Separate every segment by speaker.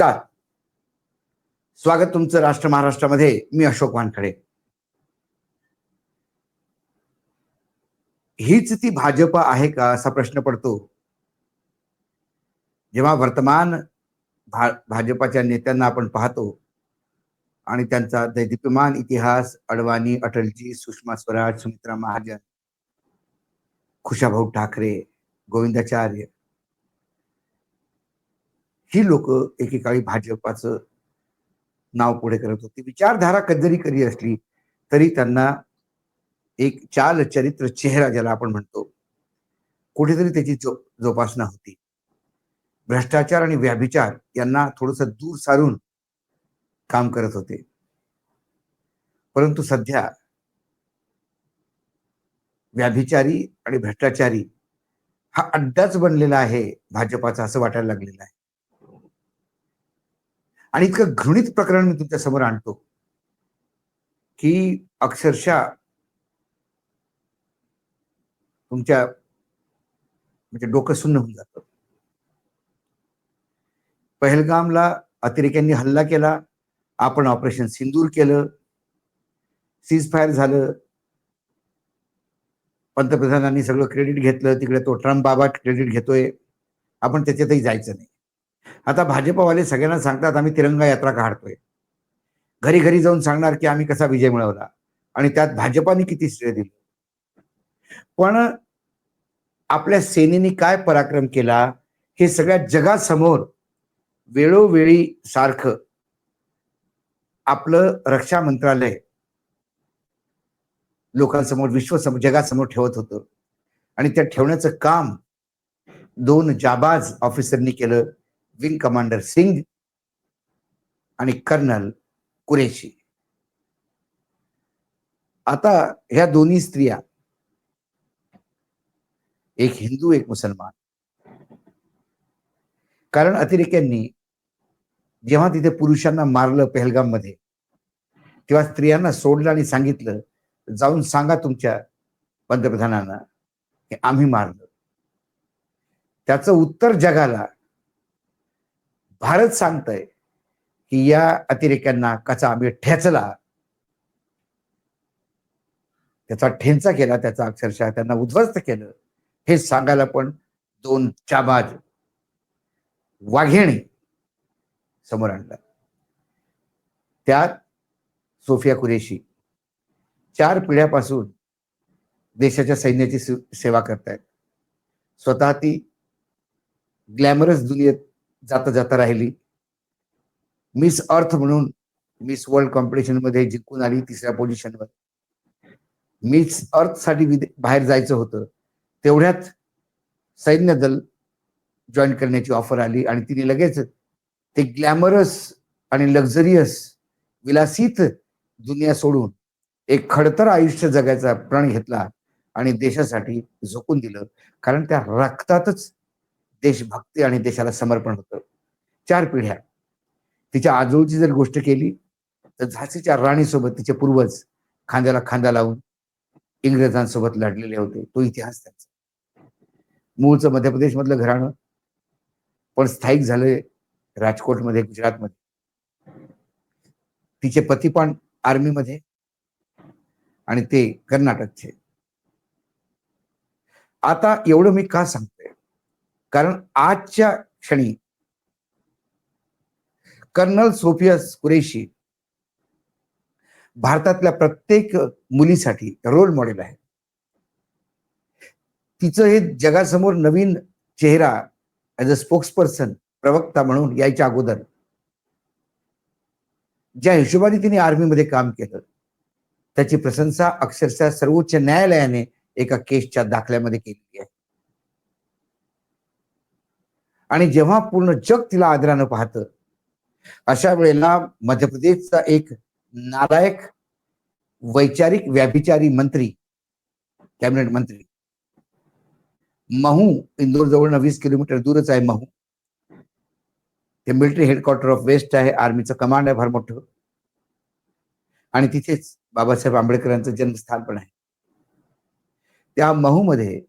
Speaker 1: नमस्कार. स्वागत तुमचं राष्ट्र महाराष्ट्रामध्ये मी अशोक वानखडे. हीच ती भाजप आहे का असा प्रश्न पडतो? जेव्हा वर्तमान भा भाजपाच्या नेत्यांना आपण पाहतो आणि त्यांचा दैदिप्यमान इतिहास अडवाणी अटलजी सुषमा स्वराज सुमित्रा महाजन खुशाभाऊ ठाकरे गोविंदाचार्य ही लोक एकेकाळी भाजपाचं नाव पुढे करत होती. विचारधारा कधी कधी असली तरी त्यांना एक चाल चरित्र चेहरा ज्याला आपण म्हणतो कुठेतरी त्याची जो जोपासना होती. भ्रष्टाचार आणि व्याभिचार यांना थोडस दूर सारून काम करत होते. परंतु सध्या व्याभिचारी आणि भ्रष्टाचारी हा अड्डाच बनलेला आहे भाजपाचा असं वाटायला लागलेलं आहे. आणि इतकं घृणित प्रकरण मी तुमच्यासमोर आणतो की अक्षरशः तुमच्या म्हणजे डोकं सुन्न होऊन जात. पहलगामला अतिरेक्यांनी हल्ला केला आपण ऑपरेशन सिंदूर केलं सीज फायर झालं पंतप्रधानांनी सगळं क्रेडिट घेतलं तिकडे तो ट्रम्प बाबा क्रेडिट घेतोय आपण त्याच्यातही जायचं नाही. आता भाजपवाले सगळ्यांना सांगतात आम्ही तिरंगा यात्रा काढतोय. घरी घरी जाऊन सांगणार की आम्ही कसा विजय मिळवला. आणि त्यात भाजपाने किती श्रेय दिलं. पण आपल्या सेनेने काय पराक्रम केला हे सगळ्या जगासमोर वेळोवेळी सारखं आपलं रक्षा मंत्रालय लोकांसमोर विश्वसमोर जगासमोर ठेवत होतं. आणि त्या ठेवण्याचं काम दोन जाबाज ऑफिसरनी केलं. विंग कमांडर सिंग आणि कर्नल कुरेशी. आता ह्या दोन्ही स्त्रिया एक हिंदू एक मुसलमान. कारण अतिरेक्यांनी जेव्हा तिथे पुरुषांना मारलं पहलगाममध्ये तेव्हा स्त्रियांना सोडलं आणि सांगितलं जाऊन सांगा तुमच्या पंतप्रधानांना की आम्ही मारलं. त्याचं उत्तर जगाला भारत सांगतय की या अतिरेक्यांना कचा आम्ही ठेचला त्याचा ठेंचा केला त्याचा अक्षरशः त्यांना उद्ध्वस्त केलं हे सांगायला पण दोन चाबाज वाघेणी समोर आणला. त्यात सोफिया कुरेशी चार पिढ्यापासून देशाच्या सैन्याची सेवा करतायत. स्वतः ती ग्लॅमरस दुनियेत जाता जाता राहिली. मिस अर्थ म्हणून मिस वर्ल्ड कॉम्पिटिशनमध्ये जिंकून आली तिसऱ्या पोझिशनवर मिस अर्थसाठी बाहेर जायचं होतं. तेवढ्यात सैन्य दल जॉईन करण्याची ऑफर आली आणि तिने लगेच ते ग्लॅमरस आणि लक्झरियस विलासित दुनिया सोडून एक खडतर आयुष्य जगायचा प्रण घेतला आणि देशासाठी झोकून दिलं. कारण त्या रक्तातच देशभक्ती आणि देशाला समर्पण होतं. चार पिढ्या. तिच्या आजोळची जर गोष्ट केली तर झाशीच्या राणीसोबत तिचे पूर्वज खांद्याला खांदा लावून इंग्रजांसोबत लढलेले होते. तो इतिहास त्यांचा. मूळचं मध्य प्रदेश मधलं घराणं पण स्थायिक झालंय राजकोटमध्ये गुजरातमध्ये. तिचे पती पण आर्मीमध्ये आणि ते कर्नाटकचे. आता एवढं मी का सांगतोय? कारण आजच्या क्षणी कर्नल सोफिया कुरेशी भारतातल्या प्रत्येक मुलीसाठी रोल मॉडेल आहे तिचं हे जगासमोर नवीन चेहरा ऍज अ स्पोक्सपर्सन प्रवक्ता म्हणून यायच्या अगोदर ज्या हिशोबाने तिने आर्मीमध्ये काम केलं त्याची प्रशंसा अक्षरशः सर्वोच्च न्यायालयाने एका केसच्या दाखल्यामध्ये केलेली आहे. आणि जेव्हा पूर्ण जग तिला आदरानं पाहतं अशा वेळेला मध्य प्रदेशचा एक नालायक वैचारिक व्याभिचारी मंत्री कॅबिनेट मंत्री महू इंदोर जवळ वीस किलोमीटर दूरच आहे महू. ते मिलिटरी हेडक्वार्टर ऑफ वेस्ट आहे आर्मीचं कमांड आहे फार मोठं. आणि तिथेच बाबासाहेब आंबेडकरांचं जन्मस्थान पण आहे. त्या महू मध्ये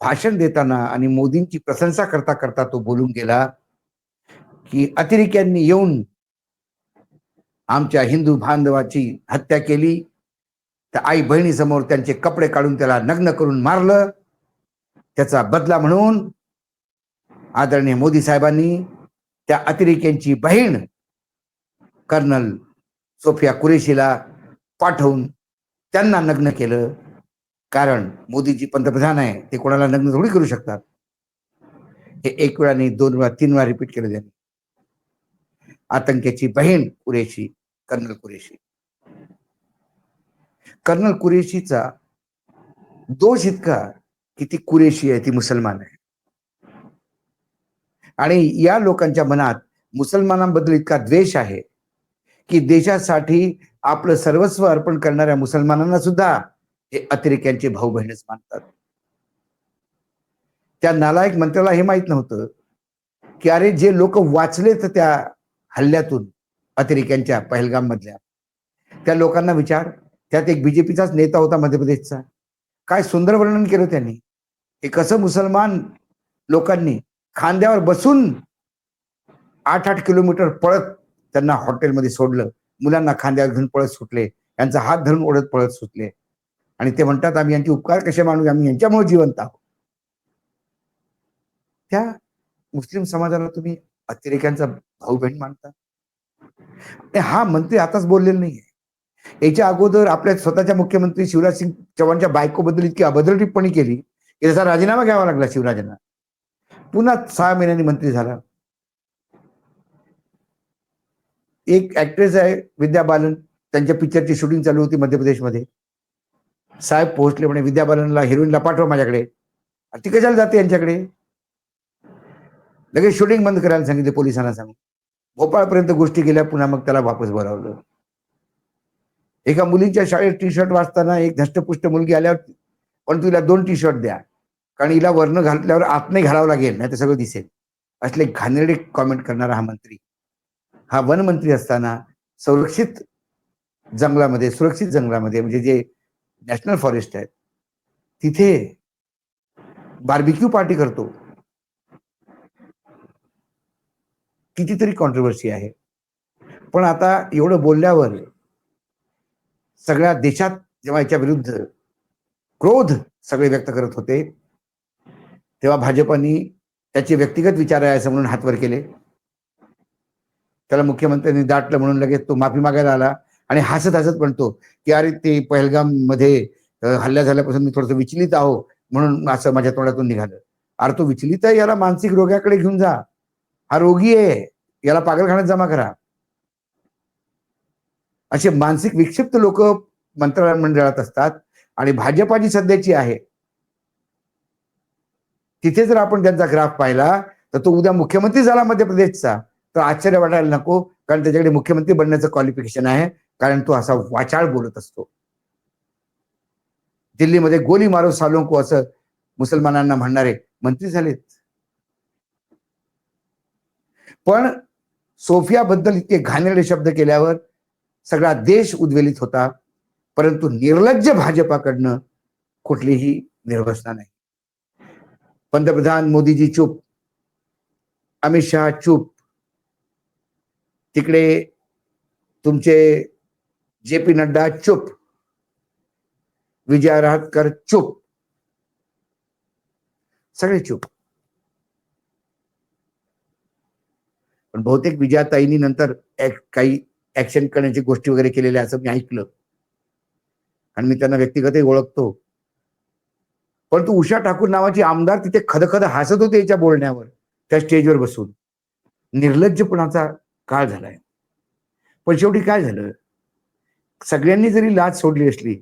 Speaker 1: भाषण देताना आणि मोदींची प्रशंसा करता करता तो बोलून गेला की अतिरेक्यांनी येऊन आमच्या हिंदू बांधवाची हत्या केली. तर आई बहिणीसमोर त्यांचे कपडे काढून त्याला नग्न करून मारलं. त्याचा बदला म्हणून आदरणीय मोदी साहेबांनी त्या अतिरेक्यांची बहीण कर्नल सोफिया कुरेशीला पाठवून त्यांना नग्न केलं. कारण मोदीजी पंतप्रधान आहे ते कोणाला लग्न थोडी करू शकतात? हे एक वेळा नाही दोन वेळा तीन वेळा रिपीट केलं त्यांनी. आतंक्याची बहीण कुरेशी कर्नल कुरेशी. कर्नल कुरेशीचा दोष इतका की ती कुरेशी आहे ती मुसलमान आहे. आणि या लोकांच्या मनात मुसलमानांबद्दल इतका द्वेष आहे की देशासाठी आपलं सर्वस्व अर्पण करणाऱ्या मुसलमानांना सुद्धा हे अतिरेक्यांचे भाऊ बहिणच मानतात. त्या नालायक मंत्र्याला हे माहीत नव्हतं की अरे जे लोक वाचलेत त्या हल्ल्यातून अतिरेक्यांच्या पहलगाम मधल्या त्या लोकांना विचार. त्यात एक बीजेपीचाच नेता होता मध्य प्रदेशचा. काय सुंदर वर्णन केलं त्यांनी. हे कसं मुसलमान लोकांनी खांद्यावर बसून आठ आठ किलोमीटर पळत त्यांना हॉटेलमध्ये सोडलं. मुलांना खांद्यावर घेऊन पळत सुटले. यांचा हात धरून ओढत पळत सुटले. आणि ते म्हणतात आम्ही यांचे उपकार कसे मानू? आम्ही यांच्यामुळे जिवंत आहोत. त्या मुस्लिम समाजाला तुम्ही अतिरेक्यांचा भाऊ बहीण मानता? हा मंत्री आताच बोललेला नाहीये. याच्या अगोदर आपल्या स्वतःच्या मुख्यमंत्री शिवराज सिंग चव्हाणच्या बायकोबद्दल इतकी अभद्र टिप्पणी केली की त्याचा राजीनामा घ्यावा लागला शिवराजांना. पुन्हा सहा महिन्यांनी मंत्री झाला. एक ऍक्ट्रेस आहे विद्या बालन. त्यांच्या पिक्चरची शूटिंग चालू होती मध्य प्रदेशमध्ये साहेब पोहोचले म्हणे विद्या बालनला हिरोईनला पाठवा माझ्याकडे. ती कशाला जाते यांच्याकडे. लगेच शूटिंग बंद करायला सांगितले पोलिसांना सांगून. भोपाळपर्यंत गोष्टी गेल्या पुन्हा मग त्याला वापस बोलावलं. एका मुलीच्या शाळेत टी शर्ट वाचताना एक धष्टपुष्ट मुलगी आल्यावर पण तुला दोन टी शर्ट द्या. कारण हिला वर्ण घातल्यावर आत नाही घालावं लागेल नाही तर सगळं दिसेल. असले घाणेरडे कॉमेंट करणारा हा मंत्री. हा वन मंत्री असताना संरक्षित जंगलामध्ये सुरक्षित जंगलामध्ये म्हणजे जे नॅशनल फॉरेस्ट आहे. तिथे बार्बिक्यू पार्टी करतो. कितीतरी कॉन्ट्रोवर्सी आहे. पण आता एवढं बोलल्यावर सगळ्या देशात जेव्हा याच्या विरुद्ध क्रोध सगळे व्यक्त करत होते तेव्हा भाजपानी त्याचे व्यक्तिगत विचार आहे असं म्हणून हातवर केले. त्याला मुख्यमंत्र्यांनी दाटलं म्हणून लगेच तो माफी मागायला आला. आणि हसत हसत म्हणतो की अरे ते पहलगाममध्ये हल्ला झाल्यापासून मी थोडस विचलित आहो म्हणून असं माझ्या तोंडातून निघालं. अरे तो विचलित आहे याला मानसिक रोगाकडे घेऊन जा. हा रोगी आहे याला पागलखान्यात जमा करा. असे मानसिक विक्षिप्त लोक मंत्रालय असतात आणि भाजपा जी सध्याची आहे तिथे जर आपण त्यांचा ग्राफ पाहिला तर तो उद्या मुख्यमंत्री झाला मध्य प्रदेशचा. तर आश्चर्य वाटायला नको कारण त्याच्याकडे मुख्यमंत्री बनण्याचं क्वालिफिकेशन आहे. कारण तो असा वाचाळ बोलत असतो. दिल्लीमध्ये गोली मारो सालोंको असं मुसलमानांना म्हणणारे मंत्री झालेत. पण सोफियाबद्दल इतके घाणेरडे शब्द केल्यावर सगळा देश उद्वेलित होता परंतु निर्लज्ज भाजपाकडनं कुठलीही निर्वसना नाही. पंतप्रधान मोदीजी चूप अमित शहा चूप. तिकडे तुमचे जे पी नड्डा चुप. विजय राहतकर चुप. सगळे चुप. पण बहुतेक विजयाताईंनी नंतर काही ऍक्शन करण्याची गोष्टी वगैरे केलेल्या असं मी ऐकलं. आणि मी त्यांना व्यक्तिगतही ओळखतो. परंतु उषा ठाकूर नावाची आमदार तिथे खदखद हसत होते याच्या बोलण्यावर त्या स्टेजवर बसून. निर्लज्जपणाचा काळ झालाय. पण शेवटी काय झालं? सगळ्यांनी जरी लाच सोडली असली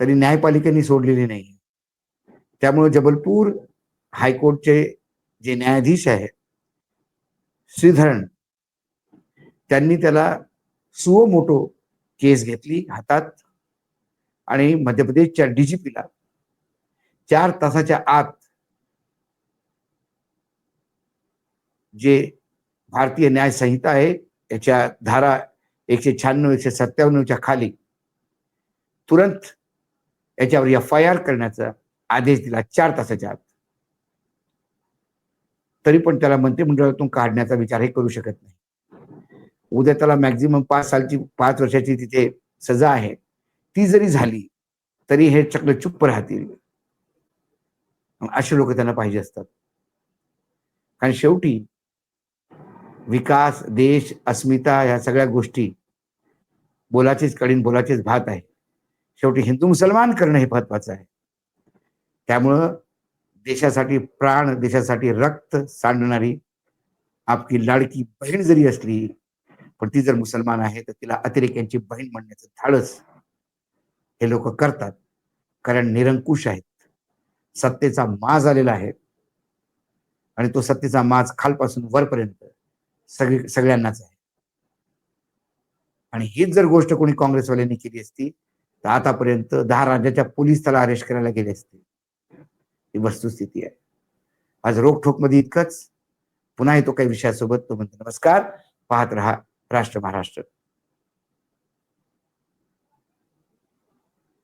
Speaker 1: तरी न्यायपालिकेने सोडलेली नाही. त्यामुळे जबलपूर हायकोर्टचे जे न्यायाधीश आहेत श्रीधरन त्यांनी त्याला सुओ मोटो केस घेतली हातात आणि मध्य प्रदेशच्या डीजीपीला चार तासाच्या आत जे भारतीय न्याय संहिता आहे याच्या धारा एकशे शहाण्णव एकशे सत्त्याण्णवच्या खाली. तुरंत याच्यावर एफ आय आर करण्याचा आदेश दिला चार तासाच्या आत. तरी पण त्याला मंत्रिमंडळातून काढण्याचा विचारही करू शकत नाही. उद्या त्याला मॅक्झिमम पाच सालची पाच वर्षाची तिथे सजा आहे. ती जरी झाली तरी हे चक्र चुप्प राहतील. असे लोक त्यांना पाहिजे असतात. कारण शेवटी विकास देश अस्मिता ह्या सगळ्या गोष्टी बोलाचेच कडीन बोलाचेच भात आहे. शेवटी हिंदू मुसलमान करणं हे महत्वाचं आहे. त्यामुळं देशासाठी प्राण देशासाठी रक्त सांडणारी आपली लाडकी बहीण जरी असली पण ती जर मुसलमान आहे तर तिला अतिरेक्यांची बहीण म्हणण्याचं धाडस हे लोक करतात. कारण निरंकुश आहेत. सत्तेचा माज आलेला आहे. आणि तो सत्तेचा माज खालपासून वरपर्यंत सगळी सगळ्यांनाच आहे. आणि हीच जर गोष्ट कोणी काँग्रेसवाल्यांनी केली असती तर आतापर्यंत दहा राज्याच्या पोलीस त्याला अरेस्ट करायला गेले असते. ही वस्तुस्थिती आहे. आज रोखोकमध्ये इतकंच. पुन्हा येतो काही विषयासोबत. तो म्हणतो नमस्कार. पाहत रहा राष्ट्र महाराष्ट्र.